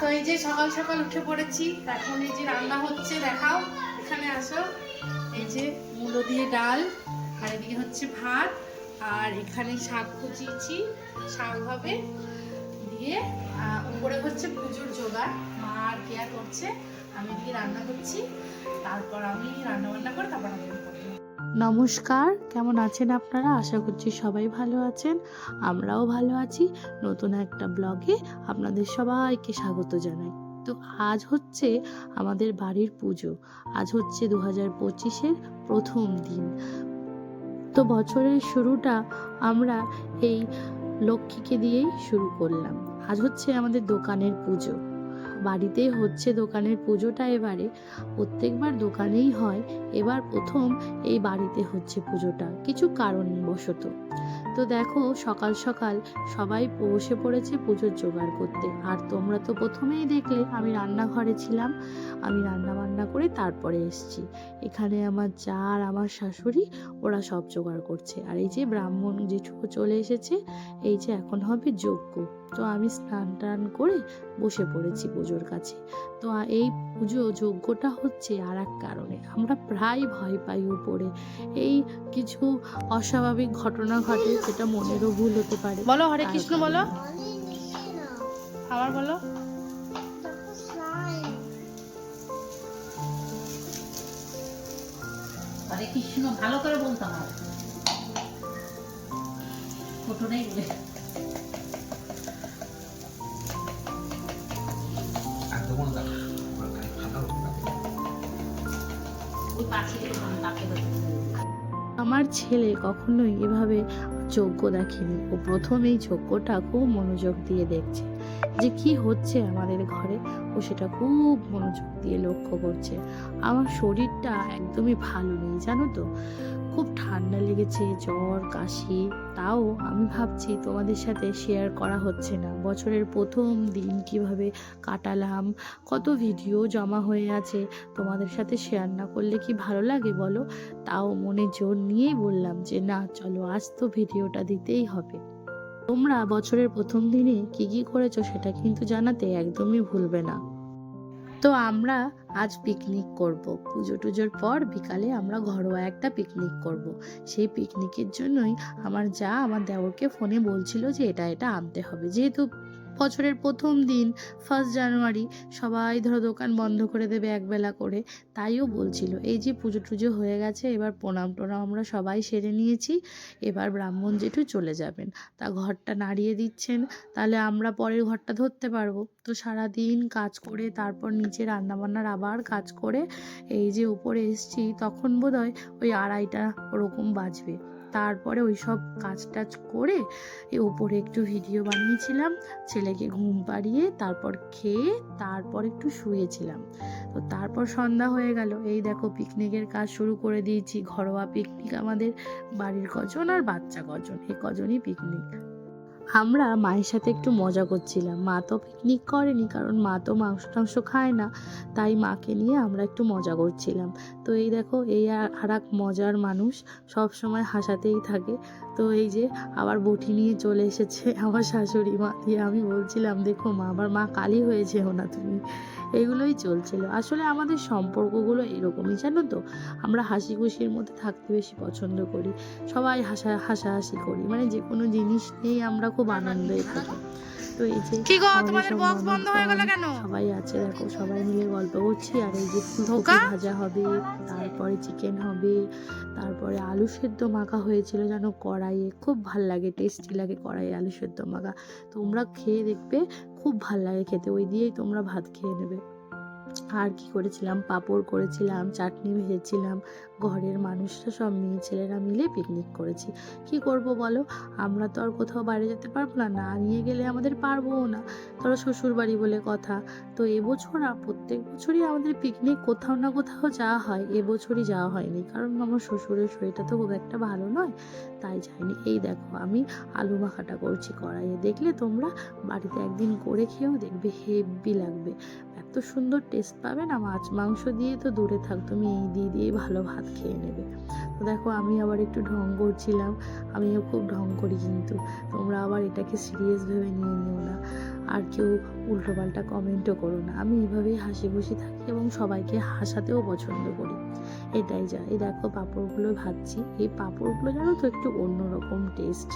তো এই যে সকাল সকাল উঠে পড়েছি, এখন এই যে রান্না হচ্ছে, দেখাও, এখানে আসো। এই যে মূলো দিয়ে ডাল, আর এদিকে হচ্ছে ভাত, আর এখানে শাক কুচিয়েছি, শাক হবে দিয়ে উপরে হচ্ছে পুজোর জোগাড়, মা আর কেয়া করছে, আমি এদিকে রান্না করছি, তারপর আমি রান্না বান্না করে তারপর আমি নমস্কার, কেমন আছেন আপনারা? আশা করছি সবাই ভালো আছেন। আমরাও ভালো আছি। নতুন একটা ব্লগে আপনাদের সবাইকে স্বাগত জানাই। তো আজ হচ্ছে আমাদের বাড়ির পুজো। আজ হচ্ছে দু হাজার পঁচিশের প্রথম দিন। তো বছরের শুরুটা আমরা এই লক্ষ্মীকে দিয়েই শুরু করলাম। আজ হচ্ছে আমাদের দোকানের পুজো। বাড়িতেই হচ্ছে দোকানের পুজোটা এবারে। প্রত্যেকবার দোকানেই হয়। এবার প্রথম এই বাড়িতে হচ্ছে পুজোটা। কিছু কারণবশত। তো দেখো, সকাল সকাল সবাই বসে পড়েছে পুজোর জোগাড় করতে। আর তোমরা তো প্রথমেই দেখলে, আমি রান্নাঘরে ছিলাম, আমি রান্না বান্না করে তারপরে এসছি। এখানে আমার যা আর আমার শাশুড়ি, ওরা সব জোগাড় করছে। আর এই যে ব্রাহ্মণ যেটুকু চলে এসেছে, এই যে এখন হবে যজ্ঞ। তো আমি স্নান টান করে বসে পড়েছি পুজোর কাছে। তো এই পুজো যজ্ঞটা হচ্ছে আর এক কারণে। আমরা প্রায় ভয় পাই উপরে। এই কিছু অস্বাভাবিক ঘটনা ঘটে যেটা মনেরও ভুল হতে পারে। বলো হরে কৃষ্ণ বলো। আবার বলো। হরে কৃষ্ণ ভালো করে বলতে হয় ছোটটাই বলে। আমার ছেলে কখনোই এভাবে যজ্ঞ দেখেনি ও প্রথম এই যজ্ঞটা খুব মনোযোগ দিয়ে দেখছে যে কি হচ্ছে আমাদের ঘরে। ও সেটা খুব মনোযোগ দিয়ে লক্ষ্য করছে। আমার শরীরটা একদমই ভালো নেই, জানো তো? খুব ঠান্ডা লেগেছে, জ্বর, কাশি। তাও আমি ভাবছি তোমাদের সাথে শেয়ার করা হচ্ছে না। বছরের প্রথম দিন কীভাবে কাটালাম, কত ভিডিও জমা হয়ে আছে, তোমাদের সাথে শেয়ার না করলে কি ভালো লাগে বলো? তাও মনে জোর নিয়েই বললাম যে, না, চলো, আজ তো ভিডিওটা দিতেই হবে। তোমরা বছরের প্রথম দিনে কি কি করেছ সেটা কিন্তু জানাতে একদমই ভুলবে না। তো আমরা আজ পিকনিক করব। পুজো টুজোর পর বিকালে আমরা ঘরোয়া একটা পিকনিক করব। সেই পিকনিকের জন্যই আমার যা আমার দেওরকে ফোনে বলছিল যে এটা এটা আনতে হবে। যেহেতু বছরের প্রথম দিন ফার্স্ট জানুয়ারি সবাই ধরো দোকান বন্ধ করে দেবে একবেলা করে। তাইও বলছিল, এই যে পুজো টুজো হয়ে গেছে, এবার প্রণাম টোনাম আমরা সবাই সেরে নিয়েছি, এবার ব্রাহ্মণ জেঠু চলে যাবেন। তা ঘরটা নাড়িয়ে দিচ্ছেন, তাহলে আমরা পরের ঘরটা ধরতে পারব। তো সারা দিন কাজ করে, তারপর নিচে রান্নাবান্নার আবার কাজ করে, এই যে উপরে এসছি, তখন বোধহয় ওই আড়াইটা ওরকম বাজবে। তারপরে ওই সব কাজ টাজ করে এ উপরে একটু ভিডিও বানিয়েছিলাম, ছেলেকে ঘুম পাড়িয়ে তারপর খেয়ে তারপর একটু শুয়েছিলাম। তো তারপর সন্ধ্যা হয়ে গেল। এই দেখো পিকনিকের কাজ শুরু করে দিয়েছি। ঘরোয়া পিকনিক আমাদের বাড়ির কজন আর বাচ্চা কজন। এ কজনই পিকনিক আমরা মায়ের সাথে একটু মজা করছিলাম। মা তো পিকনিক করেনি কারণ মা তো মাংস টাংস খায় না, তাই মাকে নিয়ে আমরা একটু মজা করছিলাম। তো এই দেখো, এই আর এক মজার মানুষ সব সময় হাসাতেই থাকে। তো এই যে আবার বটি নিয়ে চলে এসেছে আমার শাশুড়ি মা, দিয়ে আমি বলছিলাম, দেখো মা আবার মা কালি হয়েছে না তুমি। এগুলোই চলছিল। আসলে আমাদের সম্পর্কগুলো এরকমই, জানো তো? আমরা হাসি খুশির মধ্যে থাকতে বেশি পছন্দ করি। সবাই হাসা হাসাহাসি করি। মানে যে কোনো জিনিস নিয়েই আমরা খুব আনন্দে থাকি। তো এই যে কি গো তোমাদের বক্স বন্ধ হয়ে গেল কেন সবাই আছে দেখো সবাই মিলে গল্প করছি আর এই যে ফুলকপি? ভাজা হবে তারপরে চিকেন হবে তারপরে আলু সেদ্ধ মাখা হয়েছিল যেন কড়াইয়ে খুব ভালো লাগে টেস্টি লাগে কড়াইয়ে আলু সেদ্ধ মাখা তোমরা খেয়ে দেখবে খুব ভালো লাগে খেতে ওই দিয়েই তোমরা ভাত খেয়ে নেবে আর কি করেছিলাম? পাঁপড় করেছিলাম, চাটনি ভেজেছিলাম, ঘরের মানুষরা সব মেয়ে ছেলেরা মিলে পিকনিক করেছি। কি করব বলো? আমরা তো আর কোথাও বাইরে যেতে পারব না না নিয়ে গেলে আমাদের পারবোও না। ধরো শ্বশুর বাড়ি বলে কথা। তো এবছর আ- প্রত্যেক বছরই আমাদের পিকনিক কোথাও না কোথাও যাওয়া হয়। এবছরই যাওয়া হয়নি। কারণ আমার শ্বশুরের শরীরটা তো খুব একটা ভালো নয়। তাই যাইনি। এই দেখো, আমি আলু মাখাটা করছি কড়াইয়ে। দেখলে তোমরা বাড়িতে একদিন করে খেয়েও দেখবে হেভি লাগবে। এত সুন্দর টেস্ট পাবে না? মাছ মাংস দিয়ে তো দূরে থাক, তুমি এই দিয়ে দিয়েই ভালো ভাত খেয়ে নেবে। তো দেখো, আমি আবার একটু ঢং করছিলাম, আমিও খুব ঢং করি কিন্তু। তোমরা আবার এটাকে সিরিয়াস ভেবে নিয়ে নিও না। আর কেউ উল্টোপাল্টা কমেন্টও করো না। আমি এভাবেই হাসি খুশি থাকি এবং সবাইকে হাসাতেও পছন্দ করি। এটাই যা। এই দেখো, পাঁপড়গুলো ভাজছি। এই পাঁপড়গুলো জানো তো একটু অন্যরকম টেস্ট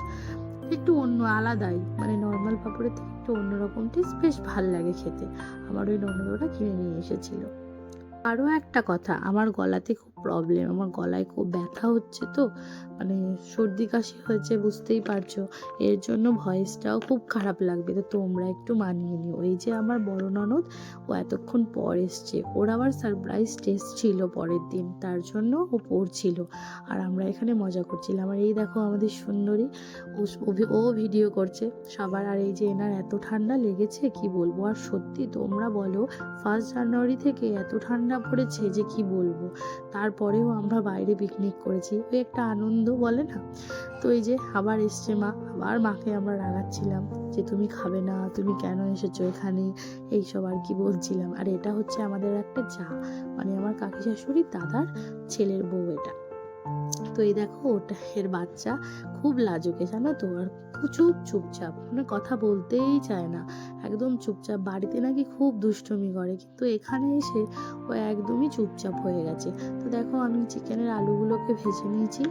একটু অন্য আলাদাই। মানে নর্মাল পাঁপড়ের থেকে একটু অন্যরকম টেস্ট বেশ ভালো লাগে খেতে। আমার ওই ননদরা কিনে নিয়ে এসেছিল। আরও একটা কথা, আমার গলাতে খুব প্রবলেম আমার গলায় খুব ব্যথা হচ্ছে তো মানে সর্দি কাশি হয়েছে বুঝতেই পারছ, এর জন্য ভয়েসটাও খুব খারাপ লাগবে, তো তোমরা একটু মানিয়ে নিও। এই যে আমার বড় ননদ, ও এতক্ষণ পর এসছে, ওর আবার সারপ্রাইজ টেস্ট ছিল পরের দিন, তার জন্য ও পড়ছিল, আর আমরা এখানে মজা করছিলাম। আর এই দেখো আমাদের সুন্দরী, ও ভিডিও করছে, সবার আর এই যে এনার এত ঠান্ডা লেগেছে, কি বলব? আর সত্যি তোমরা বলো ফার্স্ট জানুয়ারি থেকে এত ঠান্ডা পড়েছে যে কি বলব? তারপরেও আমরা বাইরে পিকনিক করেছি। ওই একটা আনন্দ বলে না? তো এই যে আবার এসছে মা, আবার মাকে আমরা রাগাচ্ছিলাম যে তুমি খাবে না, তুমি কেন এসেছ এখানে? এইসব আর কি বলছিলাম। আর এটা হচ্ছে আমাদের একটা যা মানে আমার কাকি শাশুড়ি দাদার ছেলের বউ এটা। তো এই দেখো, ওটা এর বাচ্চা খুব লাজুকে জানো তো? আর চুপ চুপচাপ মানে কথা বলতেই চায় না। একদম চুপচাপ, বাড়িতে নাকি খুব দুষ্টুমি করে, কিন্তু এখানে এসে ও একদমই চুপচাপ হয়ে গেছে। তো দেখো, আমি চিকেনের আলুগুলোকে ভেজে নিয়েছি,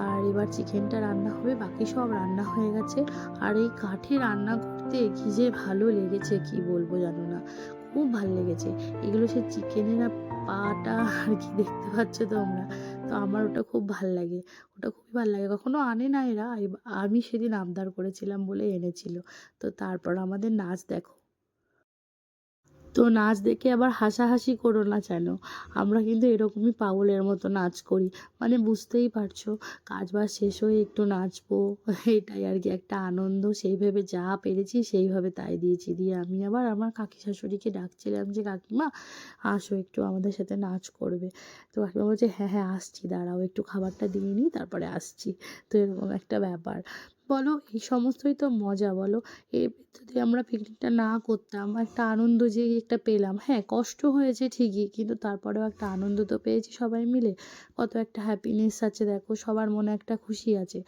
আর এবার চিকেনটা রান্না হবে, বাকি সব রান্না হয়ে গেছে। আর এই কাঠে রান্না করতে কি যে ভালো লেগেছে, কি বলব জানো না? খুব ভালো লেগেছে। এগুলো সে চিকেনের পাটা আর কি দেখতে পাচ্ছ তোমরা? তো আমার ওটা খুব ভালো লাগে। ওটা খুবই ভালো লাগে। কখনো আনে না এরা। আমি সেদিন আবদার করেছিলাম বলে এনেছিল। তো তারপর আমাদের নাচ দেখো। তো নাচ দেখে আবার হাসাহাসি করো না যেন। আমরা কিন্তু এরকমই পাগলের মতো নাচ করি। মানে বুঝতেই পারছ, কাজ বাজ শেষ হয়ে একটু নাচবো, এটাই আর কি একটা আনন্দ। সেইভাবে যা পেরেছি সেইভাবে তাই দিয়েছি। দিয়ে আমি আবার আমার কাকি শাশুড়িকে ডাকছিলাম যে, কাকিমা, আসো একটু আমাদের সাথে নাচ করবে। তো কাকিমা বলছে হ্যাঁ হ্যাঁ আসছি, দাঁড়াও, একটু খাবারটা দিয়ে নিই, তারপরে আসছি। তো এরকম একটা ব্যাপার। বলো, এই সমস্তই তো মজা, বলো। এ যদি আমরা পিকনিকটা না করতাম, একটা আনন্দ যে একটা পেলাম হ্যাঁ কষ্ট হয়েছে ঠিকই, কিন্তু তারপরেও একটা আনন্দ তো পেয়েছি সবাই মিলে। কত একটা হ্যাপিনেস আছে, দেখো, সবার মনে একটা খুশি আছে।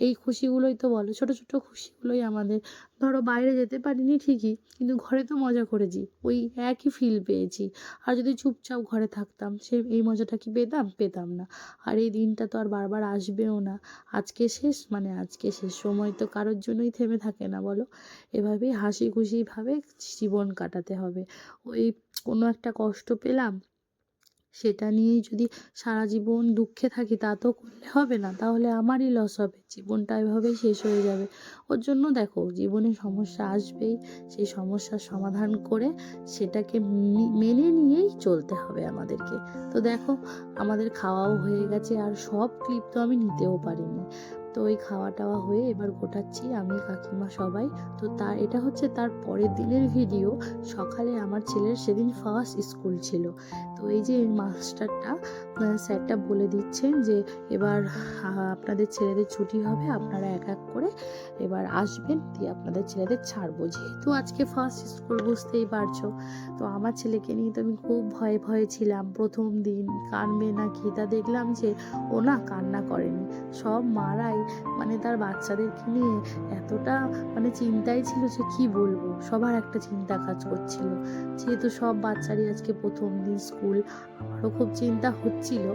এই খুশিগুলোই তো বলো, ছোট ছোট খুশিগুলোই আমাদের, ধরো বাইরে যেতে পারিনি ঠিকই, কিন্তু ঘরে তো মজা করেছি, ওই একই ফিল পেয়েছি। আর যদি চুপচাপ ঘরে থাকতাম, সে, এই মজাটা কি পেতাম? পেতাম না। আর এই দিনটা তো আর বারবার আসবেও না। আজকে শেষ? মানে আজকে শেষ সময় তো কারোর জন্যই থেমে থাকে না, বলো। এভাবেই হাসি খুশিভাবে জীবন কাটাতে হবে। ওই কোনো একটা কষ্ট পেলাম, সেটা নিয়েই যদি সারা জীবন দুঃখে থাকি, তা তো করলে হবে না। তাহলে আমারই লস হবে, জীবনটা এভাবেই শেষ হয়ে যাবে। ওর জন্য দেখো, জীবনে সমস্যা আসবেই, সেই সমস্যার সমাধান করে সেটাকে মেনে নিয়েই চলতে হবে আমাদেরকে। তো দেখো, আমাদের খাওয়াও হয়ে গেছে, আর সব ক্লিপ তো আমি নিতেও পারিনি। তো ওই খাওয়া টাওয়া হয়ে এবার গোটাচ্ছি আমি কাকিমা সবাই। তো তার, এটা হচ্ছে তার পরের দিনের ভিডিও। সকালে আমার ছেলের সেদিন ফার্স্ট স্কুল ছিল। তো এই যে মাস্টারটা স্যারটা বলে দিচ্ছেন যে এবার আপনাদের ছেলেদের ছুটি হবে, আপনারা এক এক করে এবার আসবেন, দিয়ে আপনাদের ছেলেদের ছাড়বো। যেহেতু আজকে ফার্স্ট স্কুল বুঝতেই পারছ, তো আমার ছেলেকে নিয়ে তো আমি খুব ভয়ে ভয়ে ছিলাম। প্রথম দিন কানবে না কি তা দেখলাম যে ও না কান্না করেনি। সব মারাই মানে তার বাচ্চাদেরকে নিয়ে এতটা মানে চিন্তায় ছিল যে কি বলব? সবার একটা চিন্তা কাজ করছিল। যেহেতু সব বাচ্চারই আজকে প্রথম দিন স্কুল, আমারও খুব চিন্তা হচ্ছিল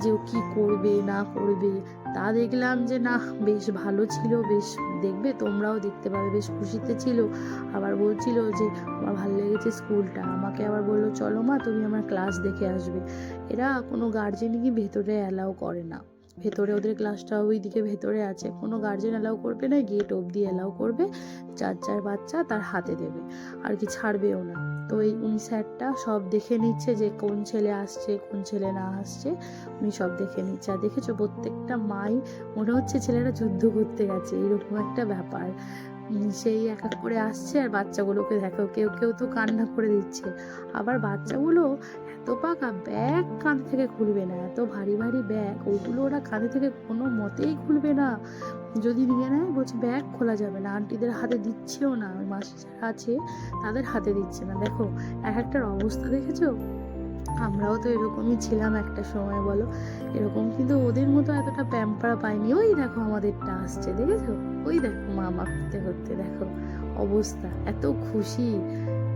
যে ও কী করবে, না করবে। তা দেখলাম যে না, বেশ ভালো ছিল, বেশ দেখবে, তোমরাও দেখতে পাবে, বেশ খুশিতে ছিল। আবার বলছিল যে, আমার ভালো লেগেছে স্কুলটা। আমাকে আবার বলল, চলো মা, তুমি আমার ক্লাস দেখে আসবে। এরা কোনো গার্জেনই ভেতরে অ্যালাউ করে না। ভেতরে ওদের ক্লাসটা ওইদিকে ভেতরে আছে। কোনো গার্জেন অ্যালাউ করবে না গেট অবধি অ্যালাউ করবে। চার চার বাচ্চা তার হাতে দেবে, আর কি ছাড়বেও না। তো এই উনি স্যারটা সব দেখে নিচ্ছে যে কোন ছেলে আসছে, কোন ছেলে না আসছে। উনি সব দেখে নিচ্ছে। আর দেখেছ, প্রত্যেকটা মাই মনে হচ্ছে ছেলেরা যুদ্ধ করতে গেছে, এরকম একটা ব্যাপার। সেই এক এক করে আসছে আর বাচ্চাগুলোকে দেখো, কেউ কেউ তো কান্না করে দিচ্ছে। আবার বাচ্চাগুলো এত পাকা ব্যাগ কাঁধে থেকে খুলবে না, এত ভারী ভারী ব্যাগ। ওইগুলো ওরা কাঁধে থেকে কোনো মতেই খুলবে না। যদি নিয়ে নেয়, বলছে ব্যাগ খোলা যাবে না, আন্টিদের হাতে দিচ্ছেও না মাসি যারা আছে তাদের হাতে দিচ্ছে না। দেখো, এক একটার অবস্থা দেখেছ? আমরাও তো এরকমই ছিলাম একটা সময় বলো। এরকম কিন্তু ওদের মতো এতটা প্যাম্পার পাইনি। ওই দেখো আমাদেরটা আসছে দেখেছ? ওই দেখো মামা করতে করতে দেখো অবস্থা এত খুশি।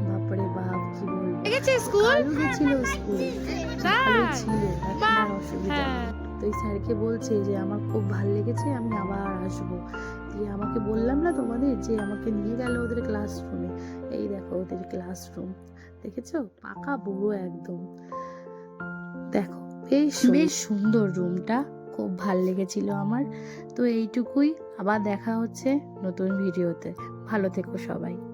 বাপরে বাপ কি বলব? গেছে স্কুল? কালু গেছিল স্কুলে? ছিল অসুবিধা হ্যাঁ। তো এই স্যারকে বলছে যে আমার খুব ভালো লেগেছে আমি আবার আসব। দিয়ে আমাকে বললাম না তোমাদের যে আমাকে নিয়ে গেল ওদের ক্লাসরুমে এই দেখো ওদের ক্লাসরুম দেখেছ? পাকা বুড়ো একদম। দেখো, বেশ বেশ সুন্দর রুমটা, খুব ভালো লেগেছিল আমার। তো এইটুকুই, আবার দেখা হচ্ছে নতুন ভিডিওতে। ভালো থেকো সবাই।